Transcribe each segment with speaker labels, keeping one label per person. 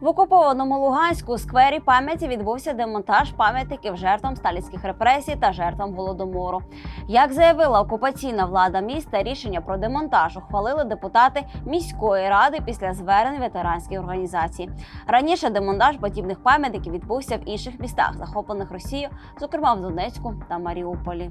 Speaker 1: В окупованому Луганську сквері пам'яті відбувся демонтаж пам'ятників жертвам сталінських репресій та жертвам голодомору. Як заявила окупаційна влада міста, рішення про демонтаж ухвалили депутати міської ради після звернень ветеранських організацій. Раніше демонтаж подібних пам'ятників відбувся в інших містах, захоплених Росією, зокрема в Донецьку та Маріуполі.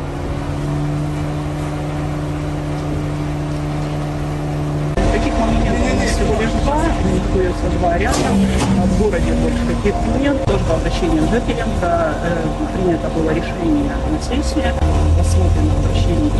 Speaker 2: Два, они два ряда В городе больше таких нет. Тоже по обращению жителям принято было решение на сессии. Посмотрим обращение